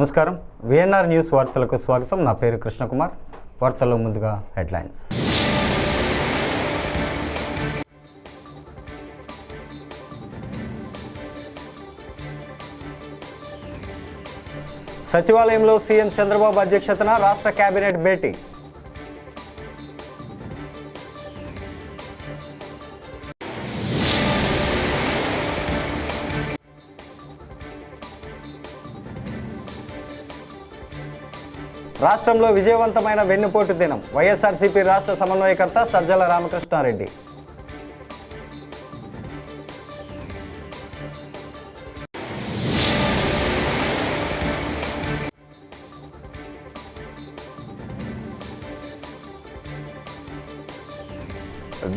నమస్కారం. VNR news వార్తలకు స్వాగతం. నా పేరు కృష్ణకుమార్. వార్తల్లో ముందుగా హెడ్లైన్స్. సచివాలయంలో సీఎం చంద్రబాబు అధ్యక్షతన రాష్ట్ర కేబినెట్ భేటీ. రాష్ట్రంలో విజయవంతమైన వెన్నుపోటు దినం. వైఎస్ఆర్సీపీ రాష్ట్ర సమన్వయకర్త సజ్జల రామకృష్ణారెడ్డి.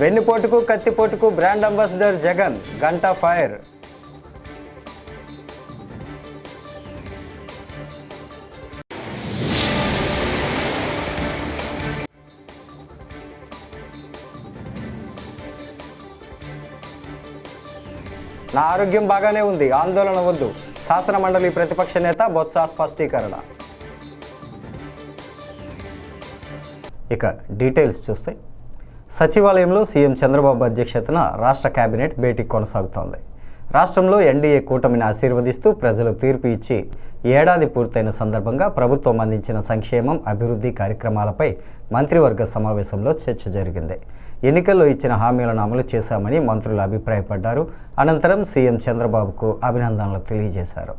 వెన్నుపోటుకు కత్తిపోటుకు brand ambassador Jagan Ganta fire. నా ఆరోగ్యం బాగానే ఉంది ఆందోళన వద్దు. శాసన మండలి ప్రతిపక్ష నేత బొత్స స్పష్టీకరణ. ఇక డీటెయిల్స్ చూస్తే సచివాలయంలో సీఎం చంద్రబాబు అధ్యక్షతన రాష్ట్ర కేబినెట్ భేటీ కొనసాగుతోంది. రాష్ట్రంలో ఎన్డీఏ కూటమిని ఆశీర్వదిస్తూ ప్రజలు తీర్పు ఇచ్చి ఏడాది పూర్తయిన సందర్భంగా ప్రభుత్వం అందించిన సంక్షేమం అభివృద్ధి కార్యక్రమాలపై మంత్రివర్గ సమావేశంలో చర్చ జరిగింది. ఎన్నికల్లో ఇచ్చిన హామీలను అమలు చేశామని మంత్రులు అభిప్రాయపడ్డారు. అనంతరం సీఎం చంద్రబాబుకు అభినందనలు తెలియజేశారు.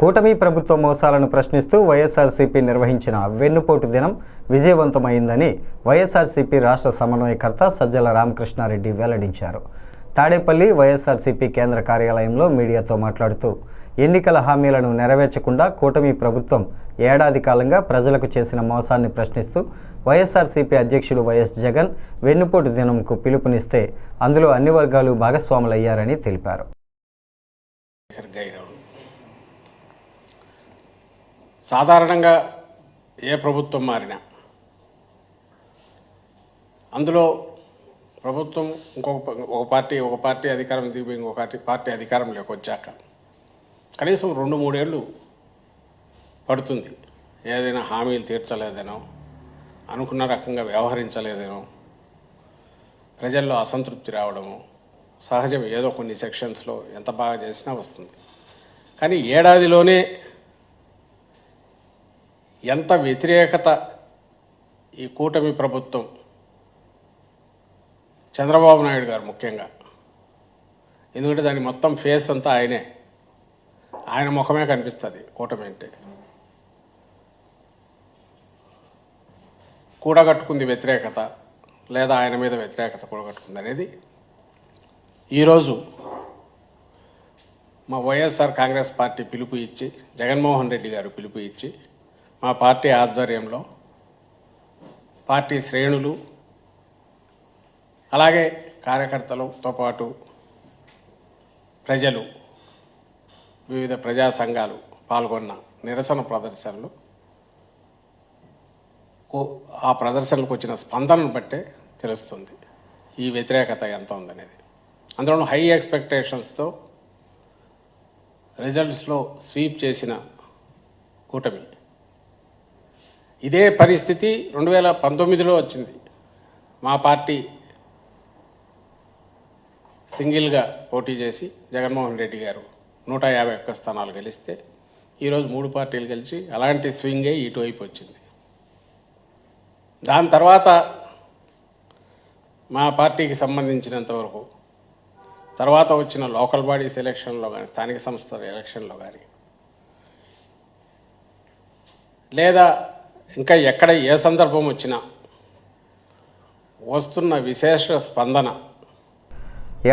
కూటమి ప్రభుత్వ మోసాలను ప్రశ్నిస్తూ వైఎస్ఆర్సీపీ నిర్వహించిన వెన్నుపోటు దినం విజయవంతమైందని వైఎస్ఆర్సీపీ రాష్ట్ర సమన్వయకర్త సజ్జల రామకృష్ణారెడ్డి వెల్లడించారు. తాడేపల్లి వైఎస్ఆర్సీపీ కేంద్ర కార్యాలయంలో మీడియాతో మాట్లాడుతూ ఎన్నికల హామీలను నెరవేర్చకుండా కూటమి ప్రభుత్వం ఏడాది కాలంగా ప్రజలకు చేసిన మోసాన్ని ప్రశ్నిస్తూ వైఎస్ఆర్సీపీ అధ్యక్షుడు వైఎస్ జగన్ వెన్నుపోటు దినంకు పిలుపునిస్తే అందులో అన్ని వర్గాలు భాగస్వాములయ్యారని తెలిపారు. సాధారణంగా ఏ ప్రభుత్వం మారినా. అందులో ప్రభుత్వం ఇంకొక ఒక పార్టీ ఒక పార్టీ అధికారం దిగిపోయి ఇంకొక పార్టీ పార్టీ అధికారంలోకి వచ్చాక కనీసం రెండు మూడేళ్ళు పడుతుంది. ఏదైనా హామీలు తీర్చలేదనో అనుకున్న రకంగా వ్యవహరించలేదనో ప్రజల్లో అసంతృప్తి రావడము సహజం ఏదో కొన్ని సెక్షన్స్లో ఎంత బాగా చేసినా వస్తుంది. కానీ ఏడాదిలోనే ఎంత వ్యతిరేకత ఈ కూటమి ప్రభుత్వం? చంద్రబాబు నాయుడు గారు ముఖ్యంగా. ఎందుకంటే దాని మొత్తం ఫేస్ అంతా ఆయనే. ఆయన ముఖమే కనిపిస్తుంది కూటమి అంటే. కూడగట్టుకుంది వ్యతిరేకత లేదా ఆయన మీద వ్యతిరేకత కూడగట్టుకుంది అనేది ఈరోజు మా వైఎస్ఆర్ కాంగ్రెస్ పార్టీ పిలుపు ఇచ్చి జగన్మోహన్ రెడ్డి గారు పిలుపు ఇచ్చి మా పార్టీ ఆధ్వర్యంలో పార్టీ శ్రేణులు అలాగే కార్యకర్తలతో పాటు ప్రజలు వివిధ ప్రజా సంఘాలు పాల్గొన్న నిరసన ప్రదర్శనలు. ఆ ప్రదర్శనలకు వచ్చిన స్పందనను బట్టే తెలుస్తుంది. ఈ వ్యతిరేకత ఎంత ఉందనేది. అందులో హై ఎక్స్పెక్టేషన్స్తో రిజల్ట్స్లో స్వీప్ చేసిన కూటమి ఇదే పరిస్థితి రెండు వేల పంతొమ్మిదిలో వచ్చింది. మా పార్టీ సింగిల్గా పోటీ చేసి జగన్మోహన్ రెడ్డి గారు నూట యాభై ఒక్క స్థానాలు గెలిస్తే ఈరోజు మూడు పార్టీలు గెలిచి అలాంటి స్వింగే ఇటువైపు వచ్చింది. దాని తర్వాత మా పార్టీకి సంబంధించినంత వరకు తర్వాత వచ్చిన లోకల్ బాడీస్ ఎలక్షన్లో కానీ స్థానిక సంస్థల ఎలక్షన్లో కానీ లేదా ఇంకా ఎక్కడ ఏ సందర్భం వచ్చినా వస్తున్న విశేష స్పందన.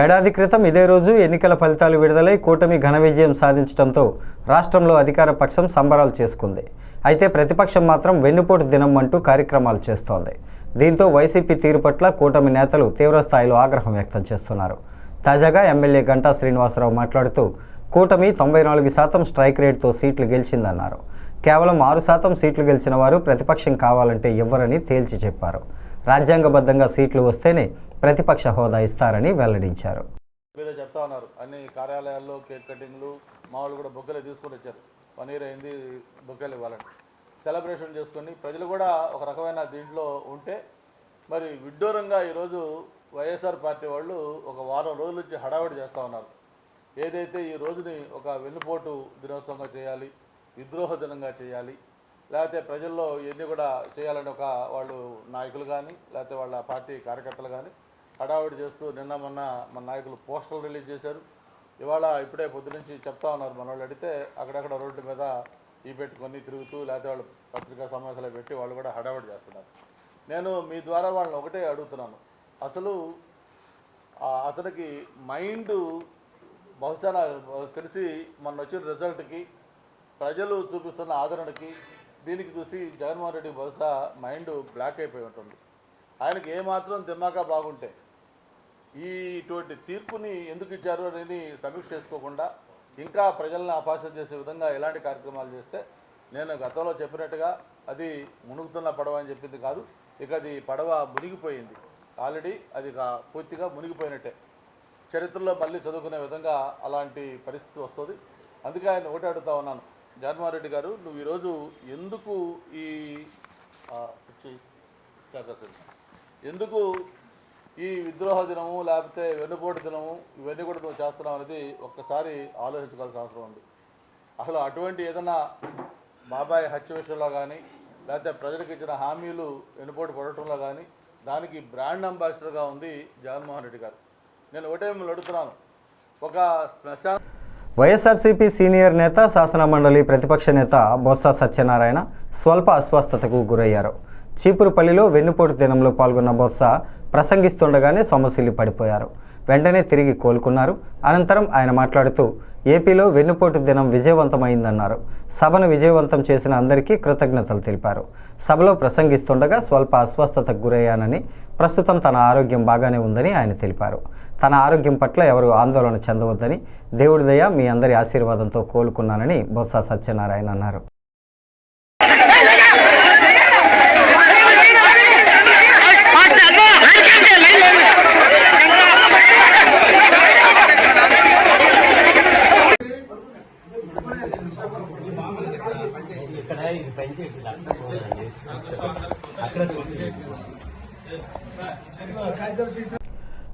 ఏడాది క్రితం ఇదే రోజు ఎన్నికల ఫలితాలు విడుదలై కూటమి ఘన విజయం సాధించడంతో రాష్ట్రంలో అధికార పక్షం సంబరాలు చేసుకుంది. అయితే ప్రతిపక్షం మాత్రం వెన్నుపోటు దినం అంటూ కార్యక్రమాలు చేస్తోంది. దీంతో వైసీపీ తీరు పట్ల కూటమి నేతలు తీవ్రస్థాయిలో ఆగ్రహం వ్యక్తం చేస్తున్నారు. తాజాగా ఎమ్మెల్యే గంటా శ్రీనివాసరావు మాట్లాడుతూ కూటమి తొంభై నాలుగు శాతం స్ట్రైక్ రేట్తో సీట్లు గెలిచిందన్నారు. కేవలం ఆరు శాతం సీట్లు గెలిచిన వారు ప్రతిపక్షం కావాలంటే ఇవ్వరని తేల్చి చెప్పారు. రాజ్యాంగబద్ధంగా సీట్లు వస్తేనే ప్రతిపక్ష హోదా ఇస్తారని వెల్లడించారు. మీద చెప్తా ఉన్నారు. అన్ని కార్యాలయాల్లో కేక్ కటింగ్లు మామూలు కూడా బొగ్గలు తీసుకొని వచ్చారు. వన్ ఇయర్ అయింది బొగ్గలు ఇవ్వాలని. సెలబ్రేషన్ చేసుకొని ప్రజలు కూడా ఒక రకమైన దీంట్లో ఉంటే మరి విడ్డూరంగా ఈరోజు వైఎస్ఆర్ పార్టీ వాళ్ళు ఒక వారం రోజుల నుంచి హడావిడి చేస్తూ ఉన్నారు. ఏదైతే ఈ రోజుని ఒక వెన్నుపోటు దినోత్సవంగా చేయాలి విద్రోహ దినంగా చేయాలి. లేకపోతే ప్రజల్లో ఇవన్నీ కూడా చేయాలని ఒక వాళ్ళు నాయకులు కానీ లేకపోతే వాళ్ళ పార్టీ కార్యకర్తలు కానీ హడావిడి చేస్తూ నిన్న మొన్న మన నాయకులు పోస్టర్లు రిలీజ్ చేశారు. ఇవాళ ఇప్పుడే పొద్దు నుంచి చెప్తా ఉన్నారు మన వాళ్ళు. అడిగితే అక్కడక్కడ రోడ్డు మీద ఈ పెట్టుకొని తిరుగుతూ లేకపోతే వాళ్ళు పత్రికా సమావేశాలు పెట్టి వాళ్ళు కూడా హడావిడి చేస్తున్నారు. నేను మీ ద్వారా వాళ్ళని ఒకటే అడుగుతున్నాను. అసలు అతనికి మైండ్ బహుశా నాకు తెలిసి మొన్న వచ్చిన రిజల్ట్కి ప్రజలు చూపిస్తున్న ఆదరణకి దీనికి చూసి జగన్మోహన్ రెడ్డి బహుశా మైండ్ బ్లాక్ అయిపోయి ఉంటుంది. ఆయనకి ఏమాత్రం దిమాగా బాగుంటే ఈ ఇటువంటి తీర్పుని ఎందుకు ఇచ్చారు అనేది సమీక్ష చేసుకోకుండా ఇంకా ప్రజలను అపాసం చేసే విధంగా ఎలాంటి కార్యక్రమాలు చేస్తే నేను గతంలో చెప్పినట్టుగా అది మునుగుతున్న పడవ అని చెప్పింది కాదు. ఇక అది పడవ మునిగిపోయింది. ఆల్రెడీ అది పూర్తిగా మునిగిపోయినట్టే. చరిత్రలో మళ్ళీ చదువుకునే విధంగా అలాంటి పరిస్థితి వస్తుంది. అందుకే ఆయన ఒకటి అడుగుతా ఉన్నాను. జగన్మోహన్ రెడ్డి గారు నువ్వు ఈరోజు ఎందుకు ఈ ఎందుకు ఈ విద్రోహ దినము లేకపోతే వెన్నుపోటు దినము ఇవన్నీ కూడా నువ్వు చేస్తున్నావు అనేది ఒక్కసారి ఆలోచించుకోవాల్సిన అవసరం ఉంది. అసలు అటువంటి ఏదైనా బాబాయ్ హత్య విషయంలో కానీ లేకపోతే ప్రజలకు ఇచ్చిన హామీలు వెన్నుపోటు పడటంలో కానీ దానికి బ్రాండ్ అంబాసిడర్గా ఉంది జగన్మోహన్ రెడ్డి గారు. నేను ఒకటే మిమ్మల్ని అడుగుతున్నాను. ఒక శ్మశాన వైఎస్ఆర్సీపీ సీనియర్ నేత శాసన మండలి ప్రతిపక్ష నేత బొత్స సత్యనారాయణ స్వల్ప అస్వస్థతకు గురయ్యారు. చీపురుపల్లిలో వెన్నుపోటు దినంలో పాల్గొన్న బొత్స ప్రసంగిస్తుండగానే సొమ్మసిల్లి పడిపోయారు. వెంటనే తిరిగి కోలుకున్నారు. అనంతరం ఆయన మాట్లాడుతూ ఏపీలో వెన్నుపోటు దినం విజయవంతమైందన్నారు. సభను విజయవంతం చేసిన అందరికీ కృతజ్ఞతలు తెలిపారు. సభలో ప్రసంగిస్తుండగా స్వల్ప అస్వస్థతకు గురయ్యానని ప్రస్తుతం తన ఆరోగ్యం బాగానే ఉందని ఆయన తెలిపారు. తన ఆరోగ్యం పట్ల ఎవరు ఆందోళన చెందవద్దని దేవుడి దయ మీ అందరి ఆశీర్వాదంతో కోలుకున్నానని బొత్స సత్యనారాయణ అన్నారు.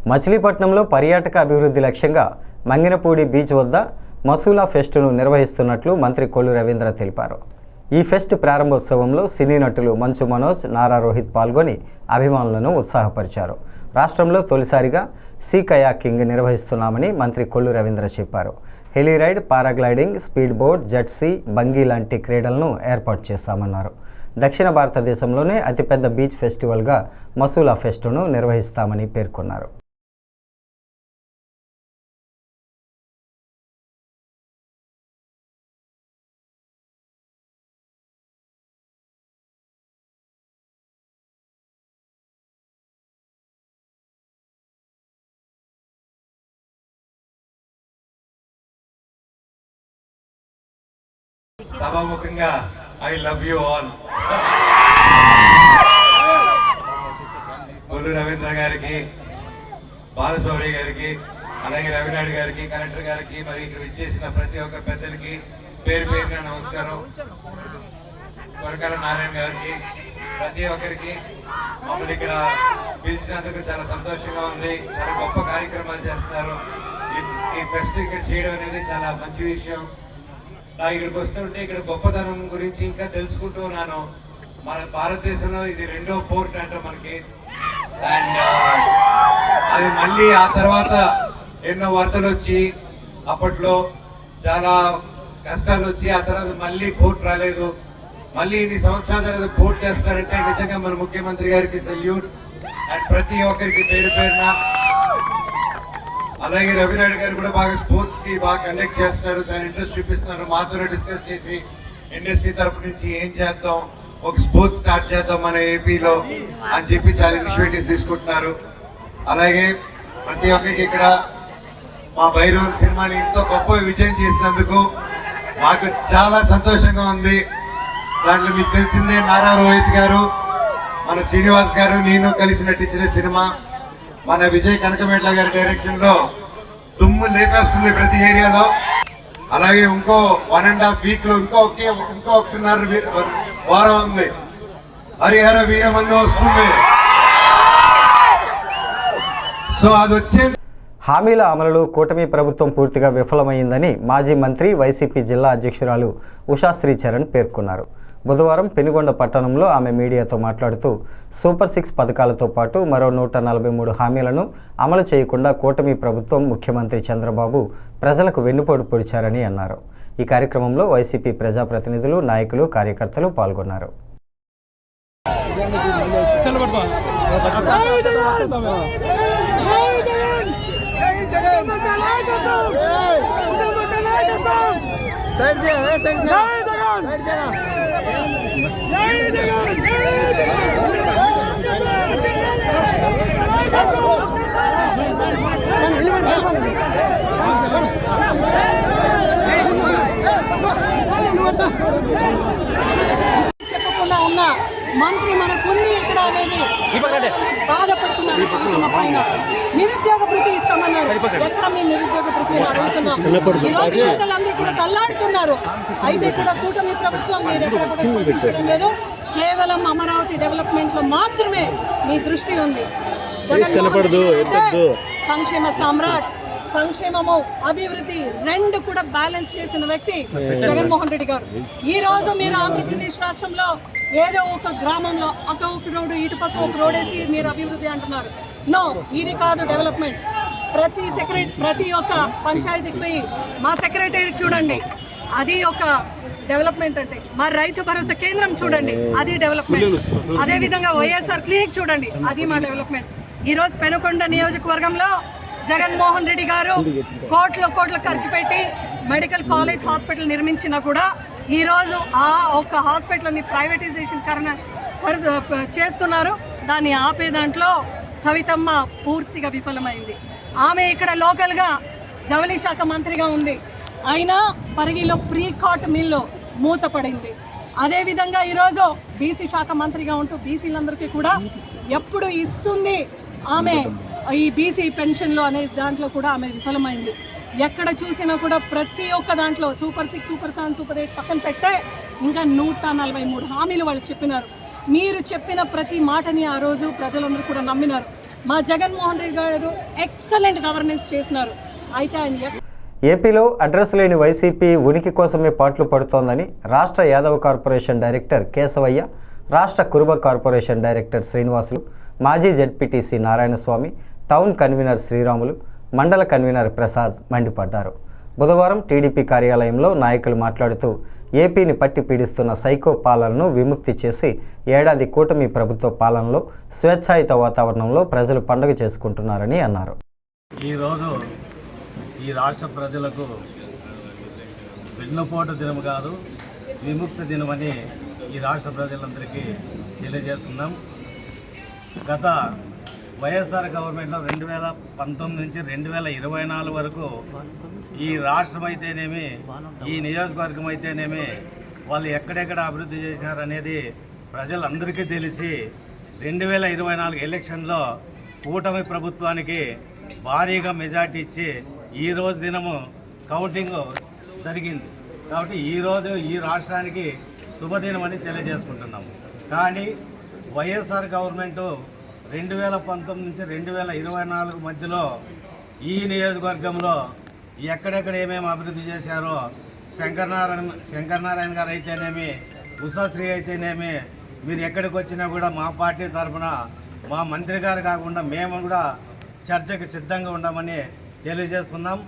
మచిలీపట్నంలో పర్యాటక అభివృద్ధి లక్ష్యంగా మంగినపూడి బీచ్ వద్ద మసూలా ఫెస్టును నిర్వహిస్తున్నట్లు మంత్రి కొల్లు రవీంద్ర తెలిపారు. ఈ ఫెస్ట్ ప్రారంభోత్సవంలో సినీ నటులు మంచు మనోజ్ నారా రోహిత్ పాల్గొని అభిమానులను ఉత్సాహపరిచారు. రాష్ట్రంలో తొలిసారిగా సీ కయాకింగ్ నిర్వహిస్తున్నామని మంత్రి కొల్లు రవీంద్ర చెప్పారు. Heli ride paragliding speed boat jet ski bungee లాంటి క్రీడలను ఏర్పాటు చేస్తామన్నారు. దక్షిణ భారతదేశంలోనే అతిపెద్ద బీచ్ ఫెస్టివల్గా మసూలా ఫెస్టును నిర్వహిస్తామని పేర్కొన్నారు. సభాముఖంగా I love you all. Kollu Ravindra గారికి బాలశౌరి గారికి అలాగే రవినాయుడు గారికి కలెక్టర్ గారికి మరి ఇక్కడ విచ్చేసిన ప్రతి ఒక్క పెద్దలకి పేరు పేరున నమస్కారం. కొరకాల నారాయణ గారికి ప్రతి ఒక్కరికి మమ్మల్ని ఇక్కడ పిలిచినందుకు చాలా సంతోషంగా ఉంది. చాలా గొప్ప కార్యక్రమాలు చేస్తున్నారు. ఈ- ఈ ఫెస్ట్ ఇక్కడ చేయడం అనేది చాలా మంచి విషయం. నాకు ఇక్కడికి వస్తుంటే ఇక్కడ గొప్పతనం గురించి ఇంకా తెలుసుకుంటూ ఉన్నాను. మన భారతదేశంలో ఇది రెండో పోర్ట్ అంట మనకి. అండ్ అది మళ్ళీ ఆ తర్వాత ఎన్నో వార్తలు వచ్చి అప్పట్లో చాలా కష్టాలు వచ్చి ఆ తర్వాత మళ్ళీ పోర్ట్ రాలేదు. మళ్ళీ ఇన్ని సంవత్సరాల తర్వాత పోర్ట్ చేస్తారంటే నిజంగా మన ముఖ్యమంత్రి గారికి సెల్యూట్. అండ్ ప్రతి ఒక్కరికి పేరు పేరున అలాగే రవినాయుడు గారు కూడా బాగా స్పోర్ట్స్కి బాగా కండక్ట్ చేస్తున్నారు. చాలా ఇంట్రెస్ట్ చూపిస్తున్నారు. మాతో డిస్కస్ చేసి ఇండస్ట్రీ తరపు నుంచి ఏం చేద్దాం ఒక స్పోర్ట్స్ స్టార్ట్ చేద్దాం మన ఏపీలో అని చెప్పి చాలా ఇనిషియేటివ్స్ తీసుకుంటున్నారు. అలాగే ప్రతి ఒక్కరికి ఇక్కడ మా భైరవన్ సినిమాని ఎంతో గొప్ప విజయం చేసినందుకు మాకు చాలా సంతోషంగా ఉంది. దాంట్లో మీకు తెలిసిందే నారా రోహిత్ గారు మన శ్రీనివాస్ గారు నేను కలిసి నటించిన సినిమా. మన విజయ్ కనకమేట్ల గారి డైరెక్షన్లో దుమ్ము లేపేస్తుంది ప్రతి ఏరియాలో. అలాగే ఇంకో వన్ అండ్ హాఫ్ వీక్లో ఇంకో ఒకే ఇంకో ఒకటిన్నర వారం ఉంది. హరిహర వీరమంది వస్తుంది. సో అది వచ్చేది హామీల అమలులో కూటమి ప్రభుత్వం పూర్తిగా విఫలమైందని మాజీ మంత్రి వైసీపీ జిల్లా అధ్యక్షురాలు ఉషాశ్రీ చరణ్ పేర్కొన్నారు. బుధవారం పెనుగొండ పట్టణంలో ఆమె మీడియాతో మాట్లాడుతూ సూపర్ సిక్స్ పథకాలతో పాటు మరో నూట నలభై మూడు హామీలను అమలు చేయకుండా కూటమి ప్రభుత్వం ముఖ్యమంత్రి చంద్రబాబు ప్రజలకు వెన్నుపోటు పొడిచారని అన్నారు. ఈ కార్యక్రమంలో వైసీపీ ప్రజాప్రతినిధులు నాయకులు కార్యకర్తలు పాల్గొన్నారు. జగన్ జై జగన్ Hey! చెప్పకుండా ఉన్న మంత్రి మనకుంది ఇక్కడ అనేది బాధపడుతున్నారు సీతమ్మ పైన. నిరుద్యోగ భృతి ఇస్తామన్నారు. ఎక్కడ మీ నిరుద్యోగ భృతి అడుగుతున్నాం. ఈ రోజు యువతలందరూ కూడా తల్లాడుతున్నారు అయితే కూడా కూటమి ప్రభుత్వం మీరు ఎక్కడ కూడా స్పందించడం లేదు. కేవలం అమరావతి డెవలప్మెంట్లో మాత్రమే మీ దృష్టి ఉంది. జగన్మోహన్ సంక్షేమ సామ్రాట్ సంక్షేమము అభివృద్ధి రెండు కూడా బ్యాలెన్స్ చేసిన వ్యక్తి జగన్మోహన్ రెడ్డి గారు. ఈ రోజు మీరు ఆంధ్రప్రదేశ్ రాష్ట్రంలో ఏదో ఒక గ్రామంలో అక్క ఒక రోడ్డు ఇటు పక్క ఒక రోడ్ వేసి మీరు అభివృద్ధి అంటున్నారు. నో ఇది కాదు డెవలప్మెంట్ ప్రతి సెక్రటరీ ప్రతి ఒక్క పంచాయతీకి పోయి మా సెక్రటరీ చూడండి. అది ఒక డెవలప్మెంట్ అంటే. మా రైతు భరోసా కేంద్రం చూడండి. అది డెవలప్మెంట్ అదే విధంగా వైఎస్ఆర్ క్లినిక్ చూడండి. అది మా డెవలప్మెంట్ ఈ రోజు పెనుకొండ నియోజకవర్గంలో జగన్మోహన్ రెడ్డి గారు కోట్ల కోట్ల ఖర్చు పెట్టి మెడికల్ కాలేజ్ హాస్పిటల్ నిర్మించినా కూడా ఈ రోజు ఆ ఒక్క హాస్పిటల్ని ప్రైవేటైజేషన్ కరణ కరు- చేస్తున్నారు. దాన్ని ఆపే దాంట్లో సవితమ్మ పూర్తిగా విఫలమైంది. ఆమె ఇక్కడ లోకల్గా జవళి శాఖ మంత్రిగా ఉంది. అయినా పరిగిలో ప్రీ కాట్ మిల్లు మూతపడింది. అదేవిధంగా ఈరోజు బీసీ శాఖ మంత్రిగా ఉంటూ బీసీలందరికీ కూడా ఎప్పుడు ఇస్తుంది ఆమె? ఈ బీసీ పెన్షన్లు అనే దాంట్లో కూడా ఆమె విఫలమైంది. ఎక్కడ చూసినా కూడా ప్రతి ఒక్క దాంట్లో super six super seven super eight పక్కన పెట్టే ఇంకా నూట నలభై మూడు హామీలు వాళ్ళు చెప్పినారు. మీరు చెప్పిన ప్రతి మాటని ఆ రోజు ప్రజలందరూ కూడా నమ్మినారు. మా జగన్మోహన్ రెడ్డి గారు ఎక్సలెంట్ గవర్నెన్స్ చేసినారు. అయితే ఆయన ఏపీలో అడ్రస్ లేని వైసీపీ ఉనికి కోసమే పాటలు పడుతోందని రాష్ట్ర యాదవ కార్పొరేషన్ డైరెక్టర్ కేశవయ్య రాష్ట్ర కురుబ కార్పొరేషన్ డైరెక్టర్ శ్రీనివాసులు మాజీ ZPTC Narayanaswamy town convener Sriramulu mandal convener Prasad మండిపడ్డారు. బుధవారం టీడీపీ కార్యాలయంలో నాయకులు మాట్లాడుతూ ఏపీని పట్టి పీడిస్తున్న సైకో పాలనను విముక్తి చేసి ఏడాది కూటమి ప్రభుత్వ పాలనలో స్వేచ్ఛాయుత వాతావరణంలో ప్రజలు పండుగ చేసుకుంటున్నారని అన్నారు. ఈరోజు ఈ రాష్ట్ర ప్రజలకు వెన్నుపోటు దినం కాదు విముక్తి దినమని ఈ రాష్ట్ర ప్రజలందరికీ తెలియజేస్తున్నాం. గత వైఎస్ఆర్ గవర్నమెంట్లో రెండు వేల పంతొమ్మిది నుంచి రెండు వేల ఇరవై నాలుగు వరకు ఈ రాష్ట్రం అయితేనేమి ఈ నియోజకవర్గం అయితేనేమి వాళ్ళు ఎక్కడెక్కడ అభివృద్ధి చేసినారనేది ప్రజలందరికీ తెలిసి రెండు వేల ఇరవై నాలుగు ఎలక్షన్లో కూటమి ప్రభుత్వానికి భారీగా మెజార్టీ ఇచ్చి ఈ రోజు దినము కౌంటింగ్ జరిగింది. కాబట్టి ఈరోజు ఈ రాష్ట్రానికి శుభదినం అని తెలియజేసుకుంటున్నాము. కానీ వైఎస్ఆర్ గవర్నమెంటు రెండు వేల పంతొమ్మిది నుంచి రెండు వేల ఇరవై నాలుగు మధ్యలో ఈ నియోజకవర్గంలో ఎక్కడెక్కడ ఏమేమి అభివృద్ధి చేశారో శంకరనారాయణ శంకరనారాయణ గారు అయితేనేమి ఉషాశ్రీ అయితేనేమి మీరు ఎక్కడికి వచ్చినా కూడా మా పార్టీ తరఫున మా మంత్రి గారు కాకుండా మేము కూడా చర్చకు సిద్ధంగా ఉండమని తెలియజేస్తున్నాం.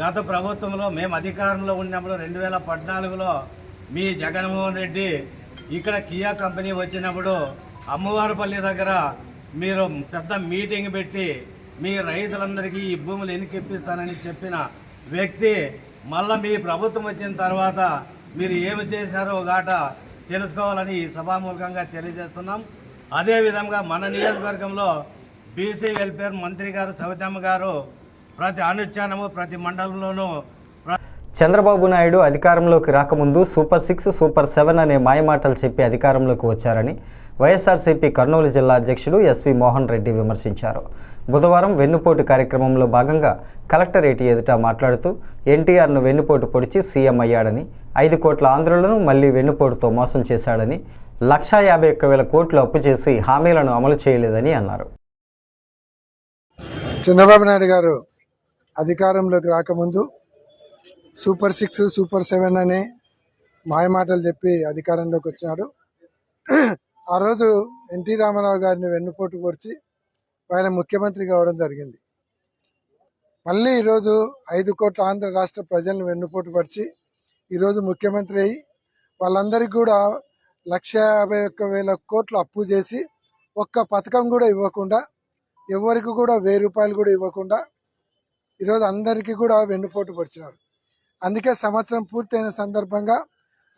గత ప్రభుత్వంలో మేము అధికారంలో ఉన్నప్పుడు రెండు వేల పద్నాలుగులో మీ జగన్మోహన్ రెడ్డి ఇక్కడ కియా కంపెనీ వచ్చినప్పుడు అమ్మవారిపల్లి దగ్గర మీరు పెద్ద మీటింగ్ పెట్టి మీ రైతులందరికీ ఈ భూములు ఎన్నికెప్పిస్తానని చెప్పిన వ్యక్తి మళ్ళా మీ ప్రభుత్వం వచ్చిన తర్వాత మీరు ఏమి చేశారో గాట తెలుసుకోవాలని ఈ సభామూలకంగా తెలియజేస్తున్నాం. అదేవిధంగా మన నియోజకవర్గంలో బీసీ వెల్ఫేర్ మంత్రి గారు సవితమ్మ గారు ప్రతి అనుష్ఠానము ప్రతి మండలంలోనూ చంద్రబాబు నాయుడు అధికారంలోకి రాకముందు సూపర్ సిక్స్ సూపర్ సెవెన్ అనే మాయమాటలు చెప్పి అధికారంలోకి వచ్చారని వైఎస్ఆర్సీపీ కర్నూలు జిల్లా అధ్యక్షుడు ఎస్వి మోహన్ రెడ్డి విమర్శించారు. బుధవారం వెన్నుపోటు కార్యక్రమంలో భాగంగా కలెక్టరేట్ ఎదుట మాట్లాడుతూ ఎన్టీఆర్ను వెన్నుపోటు పొడిచి సీఎం అయ్యాడని ఐదు కోట్ల ఆంధ్రులను మళ్ళీ వెన్నుపోటుతో మోసం చేశాడని లక్షా యాభై ఒక్క వేల కోట్లు అప్పు చేసి హామీలను అమలు చేయలేదని అన్నారు. చంద్రబాబు నాయుడు గారు అధికారంలోకి రాకముందు సూపర్ సిక్స్ సూపర్ సెవెన్ అనే మాయమాటలు చెప్పి అధికారంలోకి వచ్చినాడు. ఆ రోజు ఎన్టీ రామారావు గారిని వెన్నుపోటు పొడిచి ఆయన ముఖ్యమంత్రి కావడం జరిగింది. మళ్ళీ ఈరోజు ఐదు కోట్ల ఆంధ్ర రాష్ట్ర ప్రజలను వెన్నుపోటు పరిచి ఈరోజు ముఖ్యమంత్రి అయ్యి వాళ్ళందరికీ కూడా లక్ష యాభై ఒక్క వేల కోట్లు అప్పు చేసి ఒక్క పథకం కూడా ఇవ్వకుండా ఎవరికి కూడా వెయ్యి రూపాయలు కూడా ఇవ్వకుండా ఈరోజు అందరికీ కూడా వెన్నుపోటు పరిచినారు అందుకే సంవత్సరం పూర్తయిన సందర్భంగా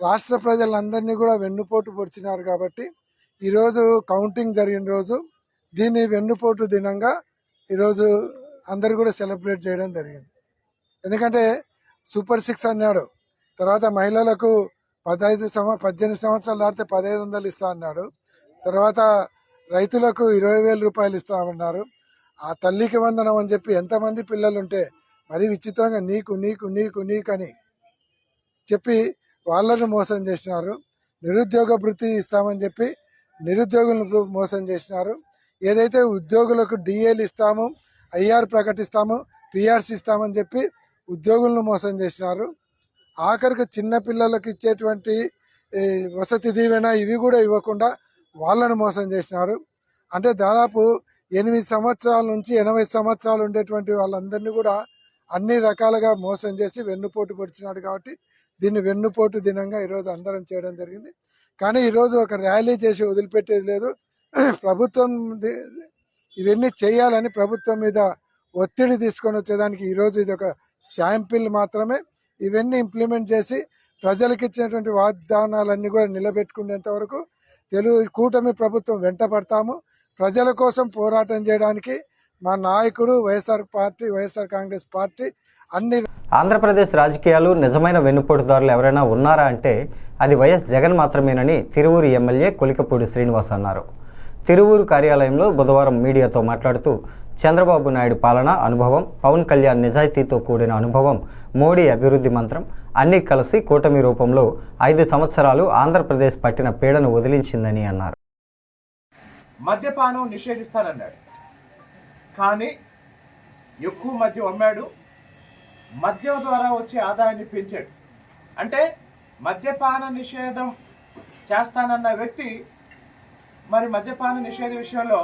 రాష్ట్ర ప్రజలందరినీ కూడా వెన్నుపోటు పొడిచినారు కాబట్టి ఈరోజు కౌంటింగ్ జరిగిన రోజు దీన్ని వెన్నుపోటు దినంగా ఈరోజు అందరు కూడా సెలబ్రేట్ చేయడం జరిగింది. ఎందుకంటే సూపర్ సిక్స్ అన్నాడు. తర్వాత మహిళలకు పదహైదు సంవ పద్దెనిమిది సంవత్సరాలు దాటితే పదహైదు వందలు ఇస్తా అన్నాడు. తర్వాత రైతులకు ఇరవై వేల రూపాయలు ఇస్తామన్నారు ఆ తల్లికి వందనం అని చెప్పి ఎంతమంది పిల్లలు ఉంటే మరి విచిత్రంగా నీకు నీకు నీకు నీకు అని చెప్పి వాళ్ళను మోసం చేసినారు. నిరుద్యోగ వృత్తి ఇస్తామని చెప్పి నిరుద్యోగులను మోసం చేసినారు. ఏదైతే ఉద్యోగులకు డిఏలు ఇస్తాము ఐఆర్ ప్రకటిస్తాము పిఆర్సి ఇస్తామని చెప్పి ఉద్యోగులను మోసం చేసినారు. ఆఖరికి చిన్నపిల్లలకు ఇచ్చేటువంటి వసతి దీవెన ఇవి కూడా ఇవ్వకుండా వాళ్ళను మోసం చేసినారు. అంటే దాదాపు ఎనిమిది సంవత్సరాల నుంచి ఎనభై సంవత్సరాలు ఉండేటువంటి వాళ్ళందరినీ కూడా అన్ని రకాలుగా మోసం చేసి వెన్నుపోటు పొడిచినాడు కాబట్టి దీన్ని వెన్నుపోటు దినంగా ఈరోజు అందరం చేయడం జరిగింది. కానీ ఈరోజు ఒక ర్యాలీ చేసి వదిలిపెట్టేది లేదు. ప్రభుత్వం ఇవన్నీ చేయాలని ప్రభుత్వం మీద ఒత్తిడి తీసుకొని వచ్చేదానికి ఈరోజు ఇది ఒక శాంపిల్ మాత్రమే. ఇవన్నీ ఇంప్లిమెంట్ చేసి ప్రజలకు ఇచ్చినటువంటి వాగ్దానాలన్నీ కూడా నిలబెట్టుకునేంత వరకు తెలుగు కూటమి ప్రభుత్వం వెంట పడతాము ప్రజల కోసం పోరాటం చేయడానికి మా నాయకుడు వైఎస్ఆర్ పార్టీ వైఎస్ఆర్ కాంగ్రెస్ పార్టీ అన్ని ఆంధ్రప్రదేశ్ రాజకీయాలు నిజమైన వెన్నుపోటుదారులు ఎవరైనా ఉన్నారా అంటే అది వైఎస్ జగన్ మాత్రమేనని తిరువూరు ఎమ్మెల్యే కొలికపూడి శ్రీనివాస్ అన్నారు. తిరువూరు కార్యాలయంలో బుధవారం మీడియాతో మాట్లాడుతూ చంద్రబాబు నాయుడు పాలన అనుభవం పవన్ కళ్యాణ్ నిజాయితీతో కూడిన అనుభవం మోడీ అభివృద్ధి మంత్రం అన్నీ కలిసి కూటమి రూపంలో ఐదు సంవత్సరాలు ఆంధ్రప్రదేశ్ పట్టిన పీడను వదిలించిందని అన్నారు. మద్యపానం నిషేధిస్తానన్నాడు. కానీ ఎక్కువ మద్యం అమ్మాడు. మద్యం ద్వారా వచ్చే ఆదాయాన్ని పెంచాడు. అంటే మద్యపాన నిషేధం చేస్తానన్న వ్యక్తి మరి మద్యపాన నిషేధ విషయంలో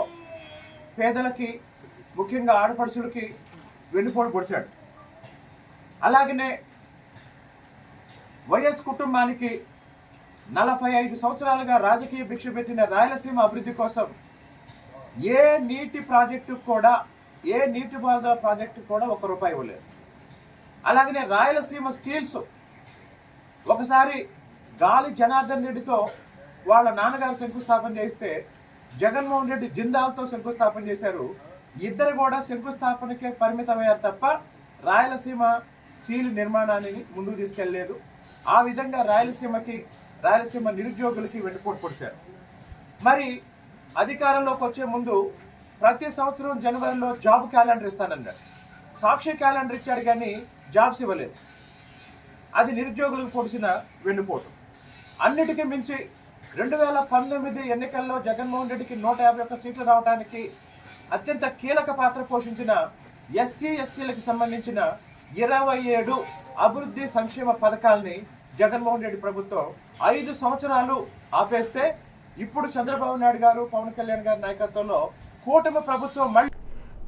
పేదలకి ముఖ్యంగా ఆడపడుచులకి వెన్నుపోటు పొడిచాడు. అలాగనే వైఎస్ కుటుంబానికి నలభై ఐదు సంవత్సరాలుగా రాజకీయ భిక్ష పెట్టిన రాయలసీమ అభివృద్ధి కోసం ఏ నీటి ప్రాజెక్టు కూడా ఏ నీటిపారుదల ప్రాజెక్టు కూడా ఒక రూపాయి ఇవ్వలేదు. అలాగనే రాయలసీమ స్టీల్స్ ఒకసారి గాలి జనార్దన్ రెడ్డితో వాళ్ళ నాన్నగారు శంకుస్థాపన చేస్తే జగన్మోహన్ రెడ్డి జిందాల్తో శంకుస్థాపన చేశారు. ఇద్దరు కూడా శంకుస్థాపనకే పరిమితమయ్యారు తప్ప రాయలసీమ స్టీల్ నిర్మాణాన్ని ముందుకు తీసుకెళ్ళలేదు ఆ విధంగా రాయలసీమకి రాయలసీమ నిరుద్యోగులకి వెన్నుపోటు పొడిచారు. మరి అధికారంలోకి వచ్చే ముందు ప్రతి సంవత్సరం జనవరిలో జాబ్ క్యాలెండర్ ఇస్తానన్నాడు. సాక్షి క్యాలెండర్ ఇచ్చాడు కానీ జాబ్స్ ఇవ్వలేదు. అది నిరుద్యోగులకు పొడిచిన వెన్నుపోటు. అన్నిటికీ మించి రెండు వేల పంతొమ్మిది ఎన్నికల్లో జగన్మోహన్ రెడ్డికి నూట యాభై ఒక్క సీట్లు రావడానికి అత్యంత కీలక పాత్ర పోషించిన ఎస్సీ ఎస్టీలకు సంబంధించిన ఇరవై ఏడు అభివృద్ధి సంక్షేమ పథకాల్ని జగన్మోహన్ రెడ్డి ప్రభుత్వం ఐదు సంవత్సరాలు ఆపేస్తే ఇప్పుడు చంద్రబాబు నాయుడు గారు పవన్ కళ్యాణ్ గారి నాయకత్వంలో కూటమి ప్రభుత్వం మళ్ళీ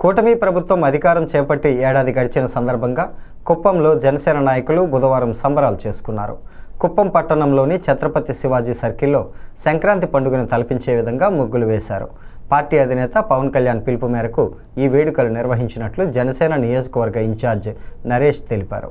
కూటమి ప్రభుత్వం అధికారం చేపట్టి ఏడాది గడిచిన సందర్భంగా కుప్పంలో జనసేన నాయకులు బుధవారం సంబరాలు చేసుకున్నారు. కుప్పం పట్టణంలోని ఛత్రపతి శివాజీ సర్కిల్లో సంక్రాంతి పండుగను తలపించే విధంగా ముగ్గులు వేశారు. పార్టీ అధినేత పవన్ కళ్యాణ్ పిలుపు మేరకు ఈ వేడుకలు నిర్వహించినట్లు జనసేన నియోజకవర్గ ఇన్ఛార్జ్ నరేష్ తెలిపారు.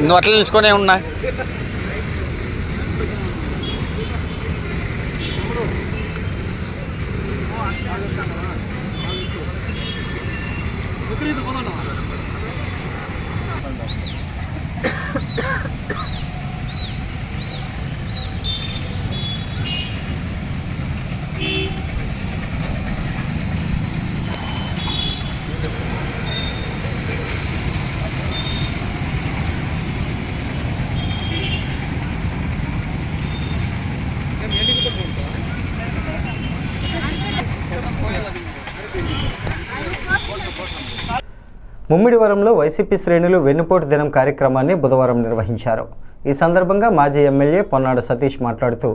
నువ్వు అట్లా నిలుచుకొనే ఉన్నా. ముమ్మిడివరంలో వైసీపీ శ్రేణులు వెన్నుపోటు దినం కార్యక్రమాన్ని బుధవారం నిర్వహించారు. ఈ సందర్భంగా మాజీ ఎమ్మెల్యే పొన్నాడు సతీష్ మాట్లాడుతూ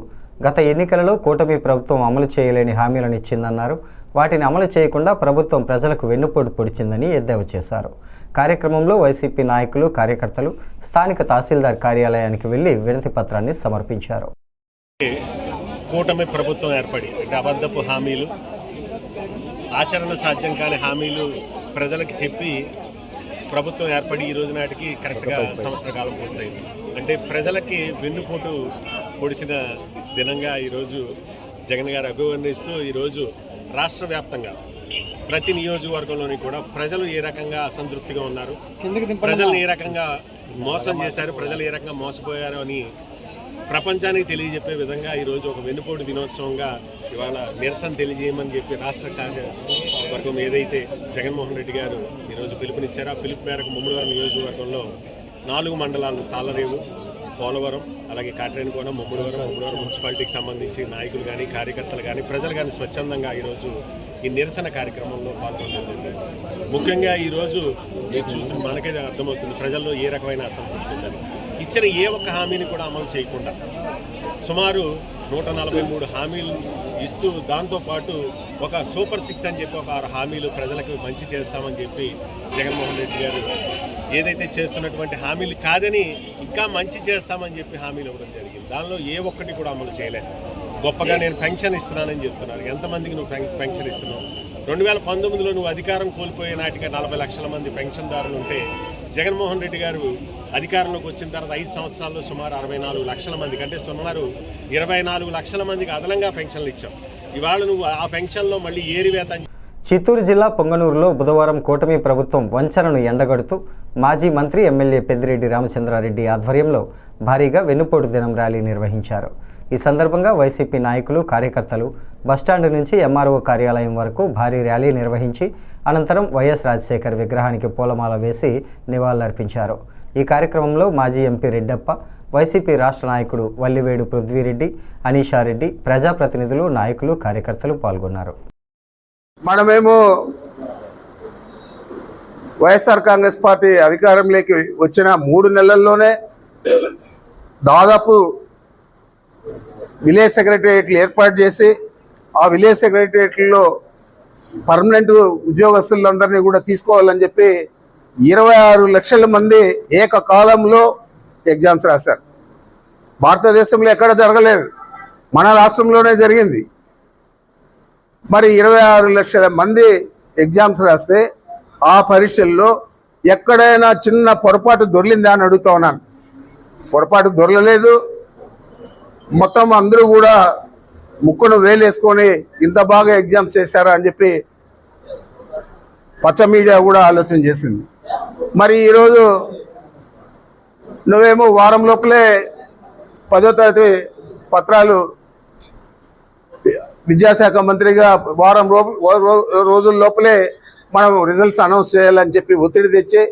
గత ఎన్నికలలో కూటమి ప్రభుత్వం అమలు చేయలేని హామీలను ఇచ్చిందన్నారు. వాటిని అమలు చేయకుండా ప్రభుత్వం ప్రజలకు వెన్నుపోటు పొడిచిందని ఎద్దేవా చేశారు. కార్యక్రమంలో వైసీపీ నాయకులు కార్యకర్తలు స్థానిక తహసీల్దార్ కార్యాలయానికి వెళ్ళి వినతి పత్రాన్ని సమర్పించారు. కూటమి ప్రభుత్వం ఏర్పడి అంటే అబద్ధపు హామీలు ఆచరణ సాధ్యం కాని హామీలు ప్రజలకు చెప్పి ప్రభుత్వం ఏర్పడి ఈ రోజు నాటికి కరెక్ట్గా సంవత్సర కాలం పూర్తయింది. అంటే ప్రజలకి వెన్నుపోటు పొడిచిన దినంగా ఈరోజు జగన్ గారు అభివర్ణిస్తూ ఈరోజు రాష్ట్ర వ్యాప్తంగా ప్రతి నియోజకవర్గంలోని కూడా ప్రజలు ఏ రకంగా అసంతృప్తిగా ఉన్నారు? ప్రజలు ఏ రకంగా మోసం చేశారు? ప్రజలు ఏ రకంగా మోసపోయారు అని ప్రపంచానికి తెలియజెప్పే విధంగా ఈరోజు ఒక వెన్నుపోటు దినోత్సవంగా ఇవాళ నిరసన తెలియజేయమని చెప్పి రాష్ట్ర కార్యవర్గం ఏదైతే జగన్మోహన్ రెడ్డి గారు ఈరోజు పిలుపునిచ్చారో ఆ పిలుపు మేరకు ముమ్మడివరం నియోజకవర్గంలో నాలుగు మండలాలు తాళరేవు పోలవరం అలాగే కాట్రేనికోన ముమ్మడివరం ముమ్మడివరం మున్సిపాలిటీకి సంబంధించి నాయకులు కానీ కార్యకర్తలు కానీ ప్రజలు కానీ స్వచ్ఛందంగా ఈరోజు ఈ నిరసన కార్యక్రమంలో పాల్గొంటుంది ముఖ్యంగా ఈరోజు మీరు చూసిన మనకే అర్థమవుతుంది ప్రజల్లో ఏ రకమైన అసంతృప్తి ఉందని. ఇచ్చిన ఏ ఒక్క హామీని కూడా అమలు చేయకుండా సుమారు నూట నలభై మూడు హామీలు ఇస్తూ దాంతోపాటు ఒక సూపర్ సిక్స్ అని చెప్పి ఒక ఆరు హామీలు ప్రజలకు మంచి చేస్తామని చెప్పి జగన్మోహన్ రెడ్డి గారు ఏదైతే చేస్తున్నటువంటి హామీలు కాదని ఇంకా మంచి చేస్తామని చెప్పి హామీలు ఇవ్వడం జరిగింది. దానిలో ఏ ఒక్కటి కూడా అమలు చేయలేదు. గొప్పగా నేను పెన్షన్ ఇస్తున్నానని చెప్తున్నారు. ఎంతమందికి నువ్వు పెన్షన్ ఇస్తున్నావు? రెండు వేల పంతొమ్మిదిలో నువ్వు అధికారం కోల్పోయే నాటికి నలభై లక్షల మంది పెన్షన్దారులు ఉంటే జగన్మోహన్ రెడ్డి గారు అధికారంలోకి వచ్చిన తర్వాత ఐదు సంవత్సరాల్లో సుమారు అరవై నాలుగు లక్షల మందికి అంటే సుమారు ఇరవై నాలుగు లక్షల మందికి అదనంగా పెన్షన్లు ఇచ్చాం. ఇవాళ నువ్వు ఆ పెన్షన్లో మళ్ళీ ఏరివేత చిత్తూరు జిల్లా పొంగనూరులో బుధవారం కూటమి ప్రభుత్వం వంచనను ఎండగడుతూ మాజీ మంత్రి ఎమ్మెల్యే పెద్దిరెడ్డి రామచంద్రారెడ్డి ఆధ్వర్యంలో భారీగా వెన్నుపోటు దినం ర్యాలీ నిర్వహించారు. ఈ సందర్భంగా వైసీపీ నాయకులు కార్యకర్తలు బస్టాండ్ నుంచి ఎంఆర్ఓ కార్యాలయం వరకు భారీ ర్యాలీ నిర్వహించి అనంతరం వైఎస్ రాజశేఖర్ విగ్రహానికి పూలమాల వేసి నివాళులర్పించారు. ఈ కార్యక్రమంలో మాజీ ఎంపీ రెడ్డప్ప వైసీపీ రాష్ట్ర నాయకుడు వల్లివేడు పృథ్వీరెడ్డి అనీషారెడ్డి ప్రజాప్రతినిధులు నాయకులు కార్యకర్తలు పాల్గొన్నారు. మనమేమో వైఎస్ఆర్ కాంగ్రెస్ పార్టీ అధికారంలోకి వచ్చిన మూడు నెలల్లోనే దాదాపు విలేజ్ సెక్రటేరియట్లు ఏర్పాటు చేసి ఆ విలేజ్ సెక్రటేరియట్లో పర్మనెంట్ ఉద్యోగస్తులందరినీ కూడా తీసుకోవాలని చెప్పి ఇరవై ఆరు లక్షల మంది ఏకకాలంలో ఎగ్జామ్స్ రాశారు. భారతదేశంలో ఎక్కడ జరగలేదు. మన రాష్ట్రంలోనే జరిగింది. మరి ఇరవై ఆరు లక్షల మంది ఎగ్జామ్స్ రాస్తే ఆ పరీక్షల్లో ఎక్కడైనా చిన్న పొరపాటు దొరికిందా అని అడుగుతా ఉన్నాను. పొరపాటు దొరలలేదు మొత్తం అందరూ కూడా ముక్కును వేలేసుకొని ఇంత బాగా ఎగ్జామ్స్ చేశారా అని చెప్పి పచ్చ మీడియా కూడా ఆలోచన చేసింది. మరి ఈరోజు నువ్వేమో వారం లోపలే పదో తరగతి పత్రాలు విద్యాశాఖ మంత్రిగా వారం రోజుల లోపలే మనం రిజల్ట్స్ అనౌన్స్ చేయాలని చెప్పి ఒత్తిడి తెచ్చి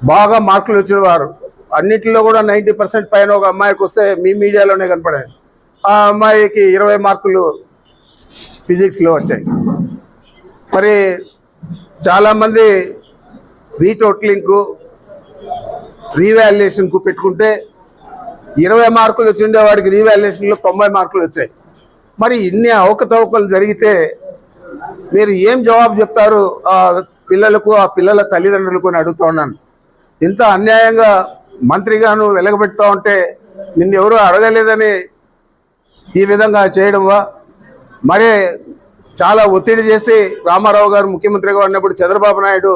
బాగా మార్కులు వచ్చిన వారు. అన్నింటిలో కూడా నైంటీ పర్సెంట్ పైన ఒక అమ్మాయికి వస్తే మీ మీడియాలోనే కనపడేది. ఆ అమ్మాయికి ఇరవై మార్కులు ఫిజిక్స్లో వచ్చాయి. మరి చాలామంది రీటోట్లింకు రీవాల్యుయేషన్కు పెట్టుకుంటే ఇరవై మార్కులు వచ్చిండే వాడికి రీవాల్యుయేషన్లో తొంభై మార్కులు వచ్చాయి. మరి ఇన్ని అవకతవకలు జరిగితే మీరు ఏం జవాబు చెప్తారు ఆ పిల్లలకు ఆ పిల్లల తల్లిదండ్రులకు అని అడుగుతా ఉన్నాను. ఇంత అన్యాయంగా మంత్రిగాను వెలగబెడతా ఉంటే నిన్నెవరూ అడగలేదని ఈ విధంగా చేయడంవా మరి చాలా ఒత్తిడి చేసి రామారావు గారు ముఖ్యమంత్రిగా ఉన్నప్పుడు చంద్రబాబు నాయుడు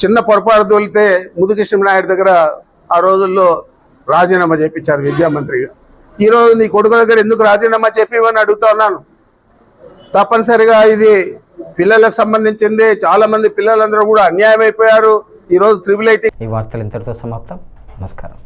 చిన్న పొరపాటు తోలితే ముదుకృష్ణ నాయుడు దగ్గర ఆ రోజుల్లో రాజీనామా చేపించారు విద్యామంత్రిగా ఈరోజు నీ కొడుకు దగ్గర ఎందుకు రాజీనామా చెప్పివని అడుగుతా ఉన్నాను. తప్పనిసరిగా ఇది పిల్లలకు సంబంధించింది. చాలా మంది పిల్లలందరూ కూడా అన్యాయం అయిపోయారు. ఈరోజు త్రిబుల్ ఐటీ ఈ వార్తలు ఇంతటితో సమాప్తం. నమస్కారం.